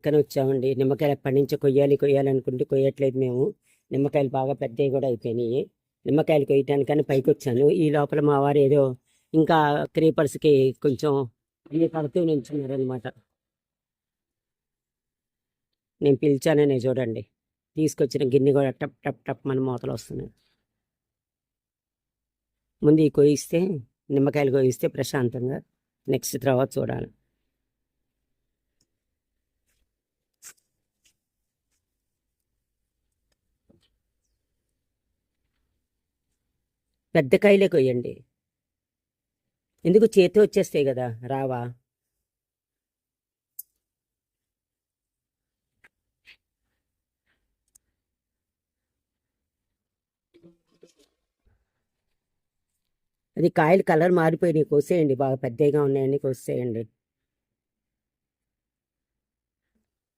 పక్కన వచ్చామండి. నిమ్మకాయలు పండించి కొయ్యాలి కొయ్యాలి అనుకుంటే కొయ్యట్లేదు మేము. నిమ్మకాయలు బాగా పెద్దవి కూడా అయిపోయినాయి. నిమ్మకాయలు కొయ్యటానికని పైకి వచ్చాను ఈ లోపల మా వారు ఏదో ఇంకా క్రీపర్స్కి కొంచెం అన్ని కడుతూ నించున్నారనమాట నేను పిలిచాననే చూడండి. తీసుకొచ్చిన గిన్నె కూడా టప్ టప్ టప్ మన మూతలు వస్తున్నాయి ముందు ఈ కొయిస్తే నిమ్మకాయలు కొయిస్తే ప్రశాంతంగా. నెక్స్ట్ తర్వాత చూడాలి. పెద్ద కాయలే కొయ్యండి. ఎందుకు చేతి వచ్చేస్తాయి కదా రావా? అది కాయలు కలర్ మారిపోయినాయి కోసేయండి బాగా పెద్దగా ఉన్నాయని కోసేయండి.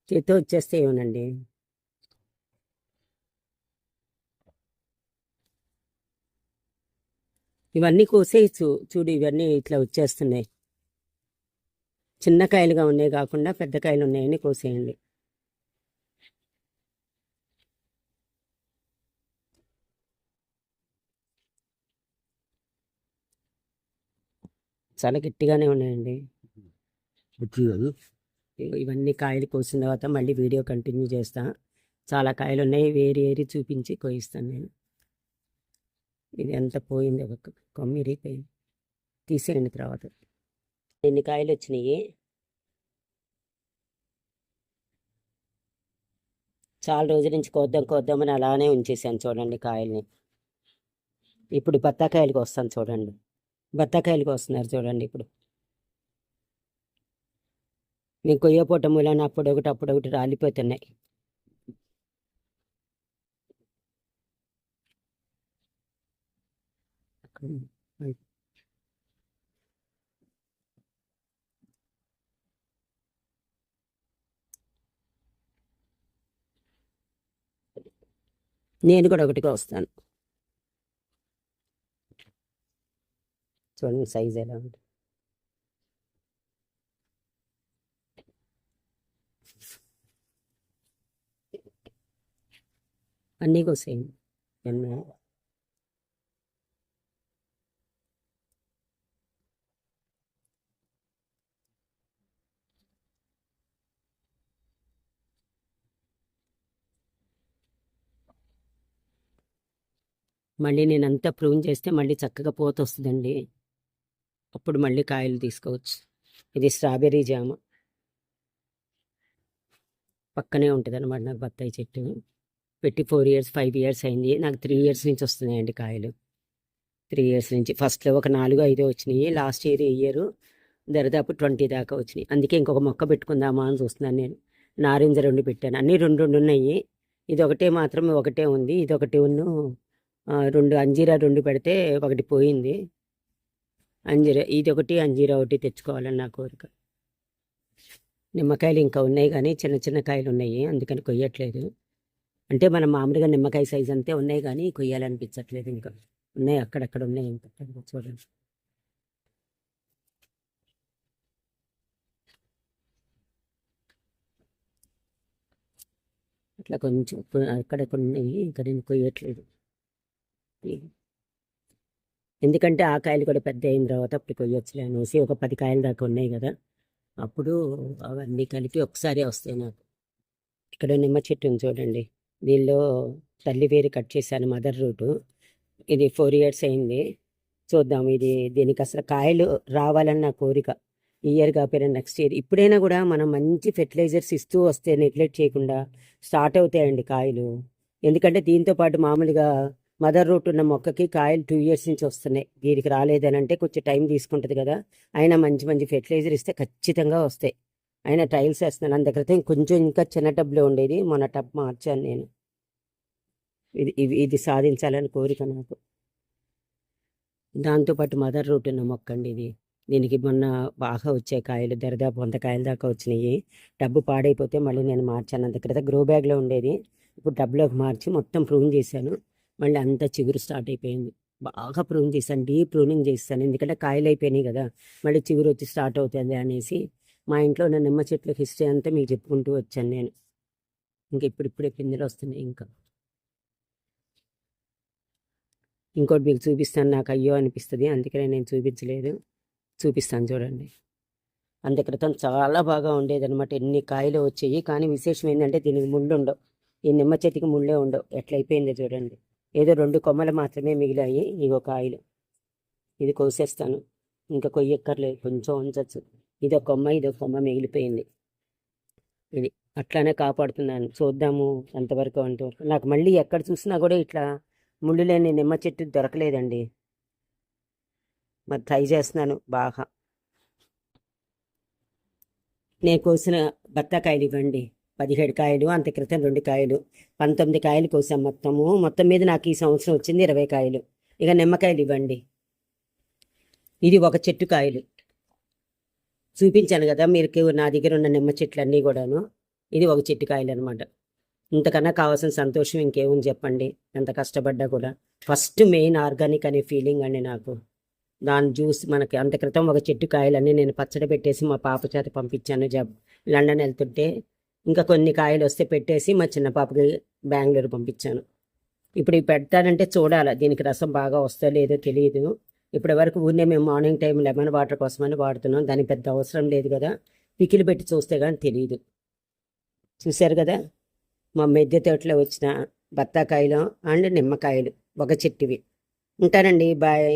చేతితో వచ్చేస్తే ఏమనండి ఇవన్నీ కోసేయచ్చు చూడు ఇవన్నీ ఇట్లా వచ్చేస్తున్నాయి. చిన్న కాయలుగా ఉన్నాయి కాకుండా పెద్ద కాయలు ఉన్నాయని కోసేయండి. చాలా గట్టిగానే ఉన్నాయండి. ఇవన్నీ కాయలు కోసిన తర్వాత మళ్ళీ వీడియో కంటిన్యూ చేస్తా. చాలా కాయలు ఉన్నాయి వేరి ఏరి చూపించి కోయిస్తాను నేను. ఇది ఎంత పోయింది ఒక కొమ్మి ఇరిగిపోయింది. తీసేయండి తర్వాత. ఎన్ని కాయలు వచ్చినాయి? చాలా రోజుల నుంచి కోద్దాం కోద్దామని అలానే ఉంచేసాను చూడండి కాయల్ని. ఇప్పుడు బత్తాకాయలకు వస్తాను చూడండి. బత్తాకాయలకు వస్తున్నారు చూడండి ఇప్పుడు. నేను కొయ్యపోవటం మూలన అప్పుడు ఒకటి అప్పుడు ఒకటి రాలిపోతున్నాయి. నేను కూడా ఒకటిగా వస్తాను. చూడండి సైజ్ ఎలా ఉంది. అన్నీ కోసేయండి ఎన్నో మళ్ళీ నేను అంతా ప్రూన్ చేస్తే మళ్ళీ చక్కగా పోత వస్తుందండి. అప్పుడు మళ్ళీ కాయలు తీసుకోవచ్చు. ఇది స్ట్రాబెర్రీ జామ. పక్కనే ఉంటుంది అనమాట నాకు బత్తాయి చెట్టు. పెట్టి ఫోర్ ఇయర్స్ ఫైవ్ ఇయర్స్ అయింది. నాకు త్రీ ఇయర్స్ నుంచి వస్తున్నాయండి కాయలు. త్రీ ఇయర్స్ నుంచి. ఫస్ట్లో ఒక నాలుగు ఐదు వచ్చినాయి. లాస్ట్ ఇయర్ ఇయర్ దరిదాపు ట్వంటీ దాకా వచ్చినాయి. అందుకే ఇంకొక మొక్క పెట్టుకుందామా అని చూస్తున్నాను నేను. నారింజ రెండు పెట్టాను. అన్నీ రెండు రెండు ఉన్నాయి. ఇది ఒకటే మాత్రం ఒకటే ఉంది. ఇది ఒకటి ఉన్న రెండు అంజీరా రెండు పెడితే ఒకటి పోయింది. అంజీరా ఇది ఒకటి అంజీరా ఒకటి తెచ్చుకోవాలని నా కోరిక. నిమ్మకాయలు ఇంకా ఉన్నాయి కానీ చిన్న చిన్న కాయలు ఉన్నాయి అందుకని కొయ్యట్లేదు. అంటే మనం మామూలుగా నిమ్మకాయ సైజ్ అంతే ఉన్నాయి కానీ కొయ్యాలనిపించట్లేదు ఇంకా. ఉన్నాయి అక్కడక్కడ ఉన్నాయి ఇంకా. చూడండి. అట్లా కొంచెం అక్కడ కొన్ని ఉన్నాయి ఇంకా నేను కొయ్యట్లేదు. ఎందుకంటే ఆ కాయలు కూడా పెద్ద అయిన తర్వాత అప్పుడు కొయ్యొచ్చులే అనేసి ఒక పది కాయలు దాకా ఉన్నాయి కదా. అప్పుడు అవన్నీ కలిపి ఒకసారి వస్తాయి నాకు. ఇక్కడ నిమ్మ చెట్టు ఉంది చూడండి. దీనిలో తల్లి వేరు కట్ చేశాను మదర్ రూటు. ఇది ఫోర్ ఇయర్స్ అయింది. చూద్దాం ఇది దీనికి అసలు కాయలు రావాలని నా కోరిక. ఈ ఇయర్ కాకపోయినా నెక్స్ట్ ఇయర్. ఇప్పుడైనా కూడా మనం మంచి ఫెర్టిలైజర్స్ ఇస్తూ వస్తే నెగ్లెక్ట్ చేయకుండా స్టార్ట్ అవుతాయండి కాయలు. ఎందుకంటే దీంతో పాటు మామూలుగా మదర్ రూట్ ఉన్న మొక్కకి కాయలు టూ ఇయర్స్ నుంచి వస్తున్నాయి. దీనికి రాలేదని అంటే కొంచెం టైం తీసుకుంటుంది కదా. అయినా మంచి మంచి ఫెర్టిలైజర్ ఇస్తే ఖచ్చితంగా వస్తాయి. ఆయన టైల్స్ వేస్తున్నాను. అంత క్రితం కొంచెం ఇంకా చిన్న టబ్లో ఉండేది. మొన్న టబ్ మార్చాను నేను. ఇది ఇది ఇది సాధించాలని కోరిక నాకు. దాంతోపాటు మదర్ రూట్ ఉన్న మొక్క అండి ఇది. దీనికి మొన్న బాగా వచ్చే కాయలు దరిదాపు వంద కాయల దాకా వచ్చినాయి. డబ్బు పాడైపోతే మళ్ళీ నేను మార్చాను. అంత క్రితం గ్రో బ్యాగ్లో ఉండేది. ఇప్పుడు డబ్బులోకి మార్చి మొత్తం ప్రూన్ చేశాను. మళ్ళీ అంతా చిగురు స్టార్ట్ అయిపోయింది. బాగా ప్రూన్ చేశాను డీప్ ప్రూనింగ్ చేస్తాను. ఎందుకంటే కాయలు అయిపోయినాయి కదా మళ్ళీ చిగురు వచ్చి స్టార్ట్ అవుతుంది అనేసి మా ఇంట్లో ఉన్న నిమ్మ చెట్ల హిస్టరీ అంతా మీకు చెప్పుకుంటూ వచ్చాను నేను. ఇంకా ఇప్పుడిప్పుడే పిందెలు వస్తున్నాయి ఇంకా. ఇంకోటి మీకు చూపిస్తాను. నాకు అయ్యో అనిపిస్తుంది. అందుకనే నేను చూపించలేదు. చూపిస్తాను చూడండి. అంత క్రితం చాలా బాగా ఉండేది అనమాట ఎన్ని కాయలు వచ్చాయి. కానీ విశేషం ఏంటంటే దీనికి ముళ్ళు ఉండవు. ఈ నిమ్మ చెట్టుకి ముళ్ళే ఉండవు. ఎట్లయిపోయిందో చూడండి. ఏదో రెండు కొమ్మలు మాత్రమే మిగిలాయి ఇది ఒక ఆయిల్. ఇది కోసేస్తాను. ఇంకా కొయ్యక్కర్లేదు కొంచెం ఉంచచ్చు. ఇది ఒక కొమ్మ ఇది ఒక కొమ్మ మిగిలిపోయింది. ఇది అట్లానే కాపాడుతున్నాను. చూద్దాము ఎంతవరకు అంటూ. నాకు మళ్ళీ ఎక్కడ చూసినా కూడా ఇట్లా ముళ్ళు లేని నిమ్మ చెట్టు దొరకలేదండి. మరి ట్రై చేస్తున్నాను బాగా. నేను కోసిన బత్తాకాయలు ఇవ్వండి. పదిహేడు కాయలు అంత క్రితం రెండు కాయలు పంతొమ్మిది కాయలు కోసాం మొత్తము. మొత్తం మీద నాకు ఈ సంవత్సరం వచ్చింది ఇరవై కాయలు. ఇక నిమ్మకాయలు ఇవ్వండి. ఇది ఒక చెట్టు కాయలు. చూపించాను కదా మీరు నా దగ్గర ఉన్న నిమ్మ చెట్లు అన్నీ కూడాను. ఇది ఒక చెట్టు కాయలు అనమాట ఇంతకన్నా కావాల్సిన సంతోషం ఇంకేముంది చెప్పండి. ఎంత కష్టపడ్డా కూడా. ఫస్ట్ మెయిన్ ఆర్గానిక్ అనే ఫీలింగ్ అండి నాకు. దాని జ్యూస్ మనకి అంత క్రితం ఒక చెట్టు కాయలన్నీ నేను పచ్చడి పెట్టేసి మా పాప చేత పంపించాను జబ్ లండన్ వెళ్తుంటే. ఇంకా కొన్ని కాయలు వస్తే పెట్టేసి మా చిన్న పాపకి బెంగళూరు పంపించాను. ఇప్పుడు ఇవి పెడతానంటే చూడాలి దీనికి రసం బాగా వస్తో లేదో తెలియదు ఇప్పటి వరకు ఊరినే మేము మార్నింగ్ టైం లెమన్ వాటర్ కోసమని వాడుతున్నాం దానికి పెద్ద అవసరం లేదు కదా. పికిలు పెట్టి చూస్తే కానీ తెలియదు చూశారు కదా? మా మెద్దె తోటలో వచ్చిన బత్తాకాయలు అండ్ నిమ్మకాయలు ఒక చెట్టువి. ఉంటానండి బాయ్.